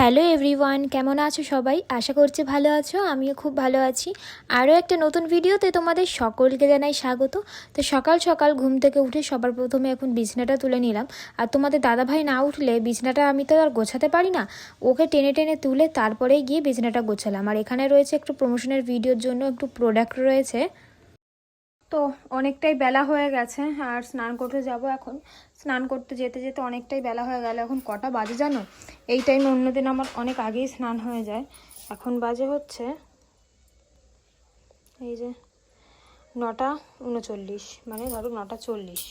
Hello everyone, কেমন আছো সবাই? আশা করছি ভালো আছো, আমিও খুব ভালো আছি। আরও একটা নতুন ভিডিওতে তোমাদের সকলকে জানাই স্বাগত। তো সকাল সকাল ঘুম থেকে উঠে সবার প্রথমে এখন বিছনাটা তুলে নিলাম। আর তোমাদের দাদাভাই না উঠলে বিছনাটা আমি তো আর গোছাতে পারি না। ওকে টেনে টেনে তুলে তারপরেই গিয়ে বিছনাটা গোছালাম। আর এখানে রয়েছে একটু প্রমোশনের ভিডিওর জন্য একটু প্রোডাক্ট রয়েছে। তো অনেকটাই বেলা হয়ে গেছে, আর স্নান করতে যাব এখন। স্নান করতে যেতে যেতে অনেকটাই বেলা হয়ে গেল, এখন কটা বাজে জানো? এই টাইমে অন্যদিন আমার অনেক আগেই স্নান হয়ে যায়। এখন বাজে হচ্ছে এই যে নটা উনচল্লিশ মানে ধরো নটা চল্লিশ।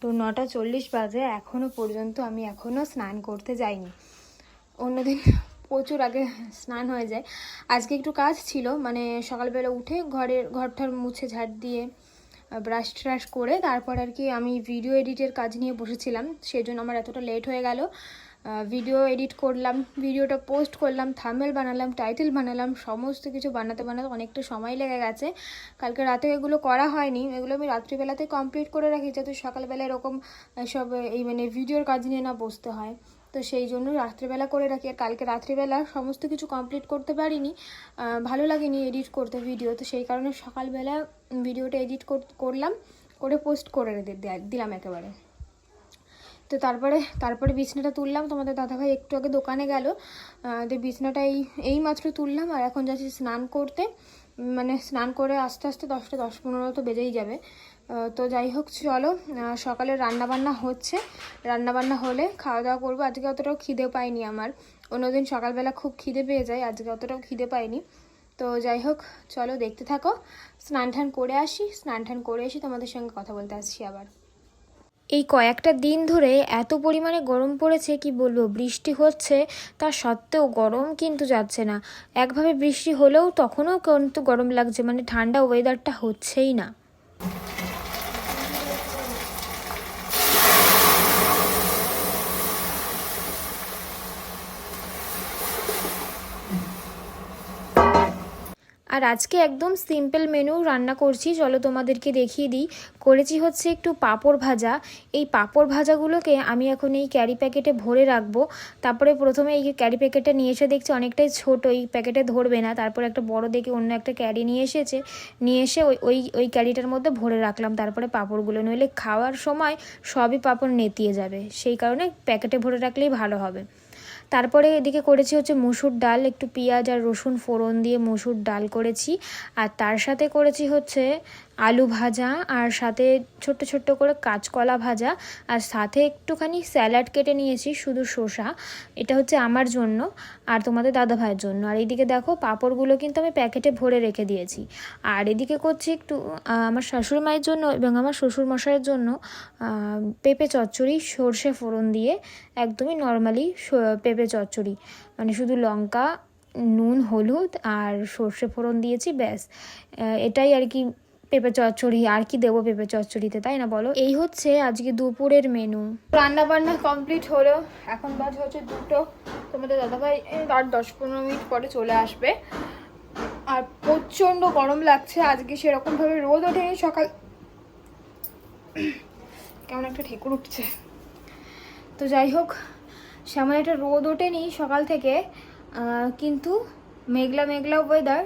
তো নটা চল্লিশ বাজে এখনও পর্যন্ত আমি এখনও স্নান করতে যাইনি। অন্যদিন প্রচুর আগে স্নান হয়ে যায়। আজকে একটু কাজ ছিল মানে সকালবেলা উঠে ঘরের, ঘরটার মুছে ঝাড় দিয়ে ব্রাশ ট্রাশ করে তারপর আর কি আমি ভিডিও এডিটের কাজ নিয়ে বসেছিলাম সেই জন্য আমার এতটা লেট হয়ে গেল। ভিডিও এডিট করলাম ভিডিওটা পোস্ট করলাম থামেল বানালাম টাইটেল বানালাম, সমস্ত কিছু বানাতে বানাতে অনেকটা সময় লেগে গেছে। কালকে রাতে এগুলো করা হয়নি, এগুলো আমি রাত্রিবেলাতে কমপ্লিট করে রাখি, যাতে সকালবেলা এরকম সব, এই মানে ভিডিওর কাজ নিয়ে না বসতে হয়। তো সেই জন্য রাত্রিবেলা করে রাখি। আর কালকে রাত্রিবেলা সমস্ত কিছু কমপ্লিট করতে পারিনি। ভালো লাগেনি এডিট করতে ভিডিও তো সেই কারণে সকালবেলা ভিডিওটা এডিট করলাম। করে পোস্ট করে দিলাম একেবারে। তো তারপরে তারপরে বিছনাটা তুললাম। তোমাদের দাদাভাই একটু আগে দোকানে গেল। তো বিছনাটা এই এই মাত্র তুললাম। আর এখন যাচ্ছি স্নান করতে। মানে স্নান করে আস্তে আস্তে দশটা, দশ পনেরো তো বেজেই যাবে। তো যাই হোক, চলো সকালে রান্নাবান্না হচ্ছে। রান্নাবান্না হলে খাওয়া দাওয়া করব। আজকে অতটাও খিদে পাইনি আমার। অন্যদিন সকালবেলা খুব খিদে পেয়ে যায়, আজকে অতটাও খিদে পাইনি। তো যাই হোক, চলো দেখতে থাকো। স্নান টান করে আসি। স্নান টান করে এসে তোমাদের সঙ্গে কথা বলতে আসছি আবার। এই কয়েকটা দিন ধরে এত পরিমাণে গরম পড়েছে, কি বলব, বৃষ্টি হচ্ছে। তা সত্ত্বেও গরম কিন্তু যাচ্ছে না। একভাবে বৃষ্টি হলেও তখনও কিন্তু গরম লাগছে। মানে ঠান্ডা ওয়েদারটা হচ্ছেই না। আর আজকে একদম সিম্পল মেনু রান্না করছি। চলো তোমাদেরকে দেখিয়ে দিই। করেছি হচ্ছে একটু পাঁপড় ভাজা। এই পাঁপড় ভাজাগুলোকে আমি এখন এই ক্যারি প্যাকেটে ভরে রাখব। তারপরে প্রথমে এই ক্যারি প্যাকেটটা নিয়ে এসে দেখছি অনেকটাই ছোট, এই প্যাকেটে ধরবে না। তারপর একটা বড় দেখে অন্য একটা ক্যারি নিয়ে এসেছে। নিয়ে এসে ওই ওই ওই ক্যারিটার মধ্যে ভরে রাখলাম। তারপরে পাঁপড়গুলো নইলে খাওয়ার সময় সবই পাঁপড় নেতিয়ে যাবে। সেই কারণে প্যাকেটে ভরে রাখলেই ভালো হবে। তারপরে এদিকে করেছি হচ্ছে মুসুর ডাল, একটু পেঁয়াজ আর রসুন ফোড়ন দিয়ে মুসুর ডাল করেছি। আর তার সাথে করেছি হচ্ছে আলু ভাজা আর সাথে ছোট্ট ছোট্ট করে কাঁচকলা ভাজা আর সাথে একটুখানি স্যালাড কেটে নিয়েছি শুধু শসা। এটা হচ্ছে আমার জন্য আর তোমাদের দাদা ভাইয়ের জন্য। আর এইদিকে দেখো পাঁপড়গুলো কিন্তু আমি প্যাকেটে ভরে রেখে দিয়েছি। আর এদিকে করছি একটু আমার শাশুড়ি মায়ের জন্য এবং আমার শ্বশুর মশাইয়ের জন্য পেঁপে চচ্চড়ি, সর্ষে ফোড়ন দিয়ে একদমই নর্মালি পেঁপে চচ্চড়ি। মানে শুধু লঙ্কা, নুন, হলুদ আর সর্ষে ফোড়ন দিয়েছি, ব্যাস। এটাই আর কি পেঁপে চচ্চড়ি, আর কি দেবো পেঁপে চচ্চড়িতে, তাই না বলো? এই হচ্ছে আজকে দুপুরের মেনু রান্না বান্না কমপ্লিট হলো, এখন বাজ হচ্ছে দুটো। তোমাদের দাদাভাই আর দশ পনেরো মিনিট পরে চলে আসবে। আর প্রচণ্ড গরম লাগছে, আজকে সেরকমভাবে রোদ ওঠেনি সকাল। কেমন একটা ঠেকুর উঠছে। তো যাই হোক, সেমন একটা রোদ ওঠেনি সকাল থেকে কিন্তু মেঘলা মেঘলা ওয়েদার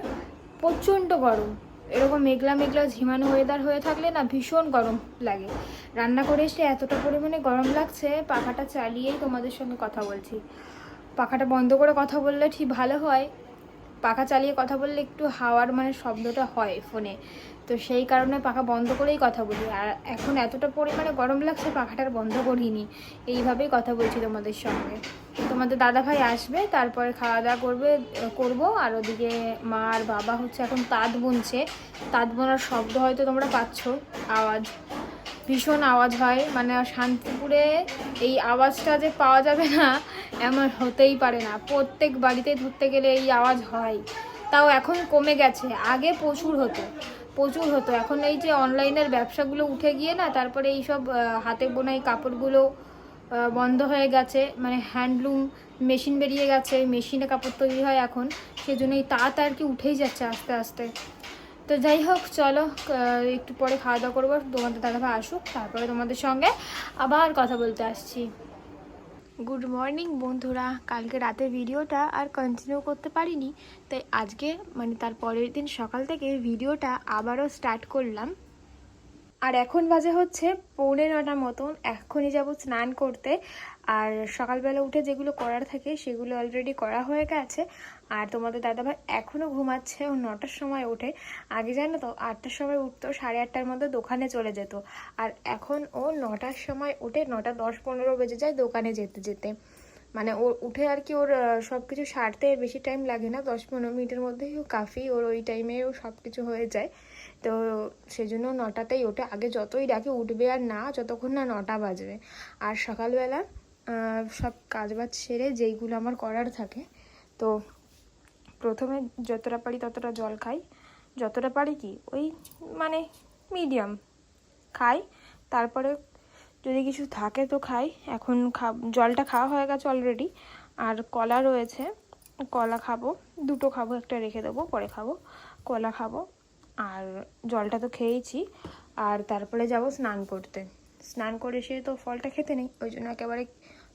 প্রচণ্ড গরম। এরকম মেঘলা মেঘলা ঝিমানো ওয়েদার হয়ে থাকলে না ভীষণ গরম লাগে। রান্না করে এসে এতটা পরিমাণে গরম লাগছে, পাখাটা চালিয়েই তোমাদের সঙ্গে কথা বলছি। পাখাটা বন্ধ করে কথা বললে ঠিক ভালো হয়। পাখা চালিয়ে কথা বললে একটু হাওয়ার মানে শব্দটা হয় ফোনে। তো সেই কারণে পাখা বন্ধ করেই কথা বলি। আর এখন এতটা পরিমাণে গরম লাগছে পাখাটার বন্ধ করিনি। এইভাবেই কথা বলছি তোমাদের সঙ্গে। তোমাদের দাদা ভাই আসবে, তারপরে খাওয়া দাওয়া করবে, করব। আর ওদিকে মা আর বাবা হচ্ছে এখন তাঁত বুনছে। তাঁত বোনার শব্দ হয়তো তোমরা পাচ্ছ, আওয়াজ। ভীষণ আওয়াজ হয়। মানে শান্তিপুরে এই আওয়াজটা যে পাওয়া যাবে না, এমন হতেই পারে না। প্রত্যেক বাড়িতে ধরতে গেলে এই আওয়াজ হয়। তাও এখন কমে গেছে। আগে প্রচুর হতো। প্রচুর হতো। এখন এই যে অনলাইনের ব্যবসাগুলো উঠে গিয়ে না, তারপরে এই সব হাতে বোনা এই কাপড়গুলো বন্ধ হয়ে গেছে মানে হ্যান্ডলুম মেশিন বেরিয়ে গেছে মেশিনে কাপড় তৈরি হয় এখন সেজন্য এই তাঁত আর কি উঠেই যাচ্ছে আস্তে আস্তে। তো যাই হোক, চলো একটু পরে খাওয়া দাওয়া করব, তোমাদের দাদাভাই আসুক, তারপরে তোমাদের সঙ্গে আবার কথা বলতে আসছি। গুড মর্নিং বন্ধুরা। কালকে রাতের ভিডিওটা আর কন্টিনিউ করতে পারিনি, তাই আজকে মানে তার পরের দিন সকাল থেকে ভিডিওটা আবারও স্টার্ট করলাম। আর এখন বাজে হচ্ছে পৌনে নটার মতন। এখনই যাব স্নান করতে। আর সকালবেলা উঠে যেগুলো করার থাকে সেগুলো অলরেডি করা হয়ে গেছে। আর তোমাদের দাদাভাই এখনও ঘুমাচ্ছে, ও নটার সময় ওঠে। আগে জানো তো, আটটার সময় উঠতো, সাড়ে আটটার মধ্যে দোকানে চলে যেত। আর এখন ও নটার সময় উঠে নটা দশ পনেরো বেজে যায় দোকানে যেতে যেতে। মানে ও উঠে আর কি ওর সব কিছু সারতে বেশি টাইম লাগে না। দশ পনেরো মিনিটের মধ্যেই ও কাফি ওর ওই টাইমে ও সব কিছু হয়ে যায়। তো সেই জন্য নটাতেই ওঠে। আগে যতই ডাকে উঠবে আর না, যতক্ষণ না নটা বাজবে। আর সকালবেলা সব কাজবাজ সেরে যেইগুলো আমার করার থাকে, তো প্রথমে যতটা পারি ততটা জল খাই। যতটা পারি কি, ওই মানে মিডিয়াম খাই। তারপরে যদি কিছু থাকে তো খাই। এখন খা, জলটা খাওয়া হয়ে গেছে অলরেডি আর কলা রয়েছে, কলা খাব। দুটো খাব, একটা রেখে দেবো, পরে খাব। কলা খাব। আর জলটা তো খেয়েইছি। আর তারপরে যাব স্নান করতে। স্নান করে এসে তো ফলটা খেতে নেই, ওই জন্য একেবারে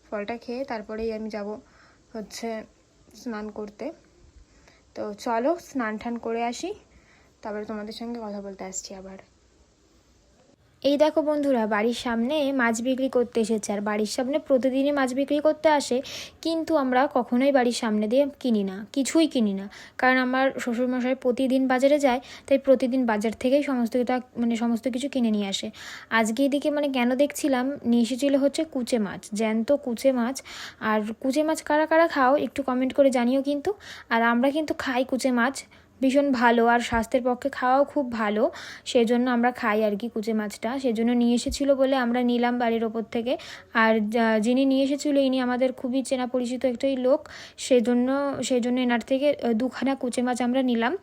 ফলটা খেয়ে তারপরেই আমি যাব হচ্ছে স্নান করতে। তো চলো স্নান টান করে আসি, তারপরে তোমাদের সঙ্গে কথা বলতে আসছি আবার। এই দেখো বন্ধুরা, বাড়ির সামনে মাছ বিক্রি করতে এসেছে, আর বাড়ির সামনে প্রতিদিনই মাছ বিক্রি করতে আসে, কিন্তু আমরা কখনোই বাড়ির সামনে দিয়ে কিনি না, কিছুই কিনি না। কারণ আমার শ্বশুরমশাই প্রতিদিন বাজারে যায়, তাই প্রতিদিন বাজার থেকেই সমস্ত কিছু মানে সমস্ত কিছু কিনে নিয়ে আসে। আজকে এদিকে মানে কেন দেখছিলাম, নিয়ে এসেছিল হচ্ছে কুচে মাছ, জ্যান্ত কুচে মাছ, আর কুচে মাছ কারা কারা খাও একটু কমেন্ট করে জানিও কিন্তু, আর আমরা কিন্তু খাই কুচে মাছ ভীষণ ভালো আর স্বাস্থ্যের পক্ষে খাওয়াও খুব ভালো। সেই জন্য আমরা খাই আর কি কুচে মাছটা। সেজন্য নিয়ে এসেছিল বলে আমরা নিলাম বাড়ির ওপর থেকে। আর যিনি নিয়ে এসেছিল, ইনি আমাদের খুবই চেনা পরিচিত একটাই লোক। সেজন্য সেই জন্য এনার থেকে দুখানা কুচে মাছ আমরা নিলাম।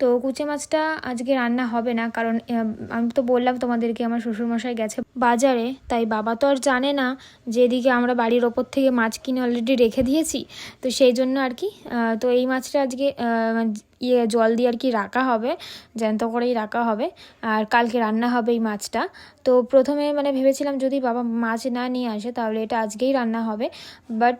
তো কুচে মাছটা আজকে রান্না হবে না, কারণ আমি তো বললাম তোমাদেরকে আমার শ্বশুরমশাই গেছে বাজারে, তাই বাবা তো আর জানে না যে এদিকে আমরা বাড়ির ওপর থেকে মাছ কিনে অলরেডি রেখে দিয়েছি। তো সেই জন্য আর কি তো এই মাছটা আজকে ইয়ে জল দিয়ে আর কি রাখা হবে, জ্যান্ত করেই রাখা হবে, আর কালকে রান্না হবে এই মাছটা। তো প্রথমে মানে ভেবেছিলাম যদি বাবা মাছ না নিয়ে আসে তাহলে এটা আজকেই রান্না হবে বাট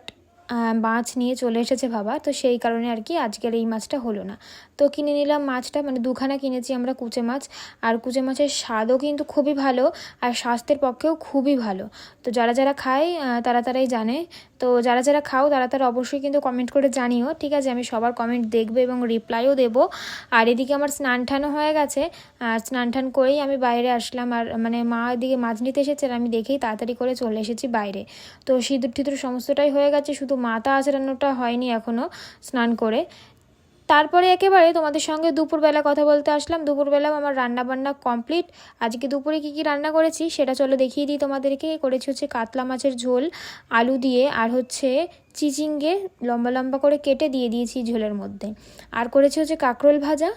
মাছ নিয়ে চলে এসেছে বাবা। তো সেই কারণে আর কি আজকের এই মাছটা হলো না। তো কিনে নিলাম মাছটা মানে দুখানা কিনেছি আমরা কুচে মাছ। আর কুচে মাছের স্বাদও কিন্তু খুবই ভালো, আর স্বাস্থ্যের পক্ষেও খুবই ভালো। তো যারা যারা খায় তারা তারাই জানে তো যারা যারা খাও তারা তারা অবশ্যই কিন্তু কমেন্ট করে জানিও, ঠিক আছে? আমি সবার কমেন্ট দেখব এবং রিপ্লাইও দেব। আর এদিকে আমার স্নান ঠানও হয়ে গেছে। আর স্নান ঠান করেই আমি বাইরে আসলাম। আর মানে মা এদিকে মাছ নিতে এসেছে আর আমি দেখেই তাড়াতাড়ি করে চলে এসেছি বাইরে। তো সিঁদুর টিঁদুর সমস্তটাই হয়ে গেছে। শুধু মাথা আচড়ানোটা হয়নি এখনও স্নান করে। তারপরে একেবারে তোমাদের সঙ্গে দুপুরবেলা কথা বলতে আসলাম। দুপুরবেলাও আমার রান্না বান্না কমপ্লিট আজকে দুপুরে কি কি রান্না করেছি সেটা চলো দেখিয়ে দিই তোমাদেরকে। করেছি হচ্ছে কাতলা মাছের ঝোল, আলু দিয়ে, আর হচ্ছে চিচিঙ্গে লম্বা লম্বা করে কেটে দিয়ে দিয়েছি ঝোলের মধ্যে। আর করেছি হচ্ছে কাঁকরোল ভাজা।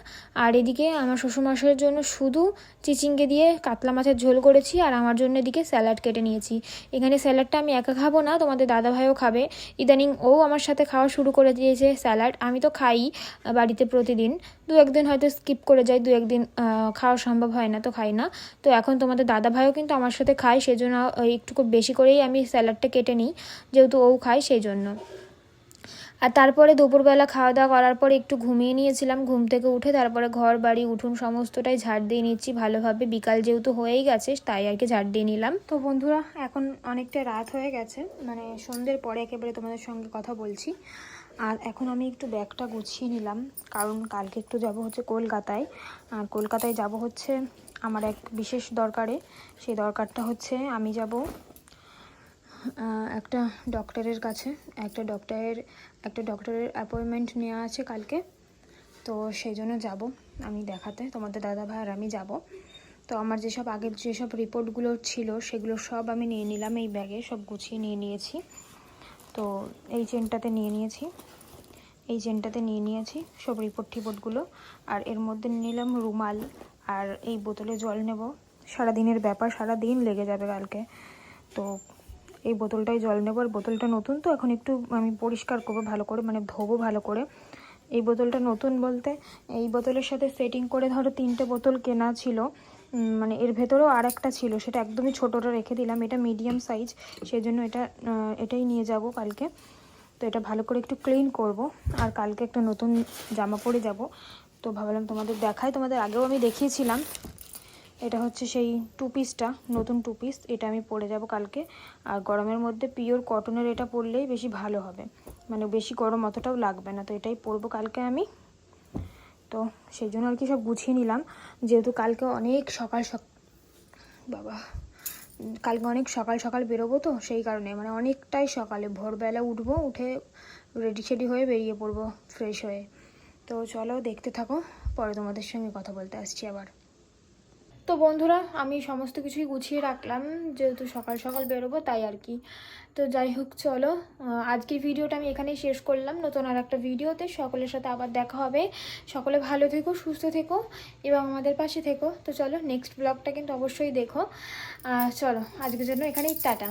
আর এদিকে আমার শ্বশুরমশাইয়ের জন্য শুধু চিচিঙ্গে দিয়ে কাতলা মাছের ঝোল করেছি আর আমার জন্য এদিকে স্যালাড কেটে নিয়েছি। এখানে স্যালাডটা আমি একা খাব না তোমাদের দাদাভাইও খাবে। ইদানিং ও আমার সাথে খাওয়া শুরু করে দিয়েছে স্যালাড। আমি তো খাই বাড়িতে প্রতিদিন। দু একদিন হয়তো স্কিপ করে যাই দু একদিন খাওয়া সম্ভব হয় না তো খাই না। তো এখন তোমাদের দাদাভাইও কিন্তু আমার সাথে খায় সেই জন্য আহ, একটু বেশি করেই আমি স্যালাডটা কেটে নিই। যেহেতু ও খায় সেই জন্য। আর তারপরে দুপুরবেলা খাওয়া দাওয়া করার পর একটু ঘুমিয়ে নিয়েছিলাম, ঘুম থেকে উঠে তারপরে ঘর, বাড়ি, উঠুন সমস্তটাই ঝাড় দিয়ে নিচ্ছি, ভালোভাবে। বিকাল যেহেতু হয়েই গেছে, তাই আর কি ঝাড় দিয়ে নিলাম। তো বন্ধুরা, এখন অনেকটা রাত হয়ে গেছে মানে সন্ধ্যের পরে একেবারে তোমাদের সঙ্গে কথা বলছি। আর এখন আমি একটু ব্যাগটা গুছিয়ে নিলাম, কারণ কালকে একটু যাব হচ্ছে কলকাতায়। আর কলকাতায় যাব হচ্ছে আমার এক বিশেষ দরকারে, সেই দরকারটা হচ্ছে আমি যাব একটা ডক্টরের কাছে, একটা ডক্টরের একটা ডক্টরের অ্যাপয়েন্টমেন্ট নেওয়া আছে কালকে। তো সেই জন্য যাব আমি দেখাতে, তোমাদের দাদা ভাই আর আমি যাব। তো আমার যেসব আগের যেসব রিপোর্টগুলো ছিল, সেগুলো সব আমি নিয়ে নিলাম এই ব্যাগে সব গুছিয়ে নিয়ে নিয়েছি। তো এই চেনটাতে নিয়ে নিয়েছি, এই চেনটাতে নিয়ে নিয়েছি সব রিপোর্ট টিপোর্টগুলো আর এর মধ্যে নিলাম রুমাল, আর এই বোতলে জল নেব। সারাদিনের ব্যাপার সারা দিন লেগে যাবে কালকে। তো এই বোতলটাই জল নেব। আর বোতলটা নতুন তো, এখন একটু আমি পরিষ্কার করব ভালো করে মানে ধোবো ভালো করে। এই বোতলটা নতুন বলতে, এই বোতলের সাথে সেটিং করে ধরো তিনটে বোতল কেনা ছিল মানে এর ভেতরেও আর একটা ছিল, সেটা একদমই ছোটোটা রেখে দিলাম, এটা মিডিয়াম সাইজ সেই জন্য এটা এটাই নিয়ে যাব কালকে। তো এটা ভালো করে একটু ক্লিন করব, আর কালকে একটা নতুন জামা পরে যাব। তো ভাবলাম তোমাদের দেখাই, তোমাদের আগেও আমি দেখিয়েছিলাম। এটা হচ্ছে সেই টু পিসটা নতুন টু পিস এটা আমি পরে যাব কালকে। আর গরমের মধ্যে পিওর কটনের এটা পরলেই বেশি ভালো হবে। মানে বেশি গরম অতটাও লাগবে না, তো এটাই পরবো কালকে আমি। তো সেই জন্য আর কি সব গুছিয়ে নিলাম। যেহেতু কালকে অনেক সকাল সক, বাবা, কালকে অনেক সকাল সকাল বেরোবো তো, সেই কারণে মানে অনেকটাই সকালে ভোরবেলা উঠবো, উঠে রেডি সেডি হয়ে বেরিয়ে পড়ব ফ্রেশ হয়ে। তো চলো দেখতে থাকো, পরে তোমাদের সঙ্গে কথা বলতে আসছি আবার। তো বন্ধুরা, আমি সমস্ত কিছুই গুছিয়ে রাখলাম। যেহেতু সকাল সকাল বেরোবো, তাই আর কি। তো যাই হোক, চলো আজকের ভিডিওটা আমি এখানেই শেষ করলাম। নতুন আর একটা ভিডিওতে সকলের সাথে আবার দেখা হবে। সকলে ভালো থেকো, সুস্থ থেকো এবং আমাদের পাশে থেকো। তো চলো নেক্সট ব্লগটা কিন্তু অবশ্যই দেখো। আর চলো, আজকের জন্য এখানেই, টাটা।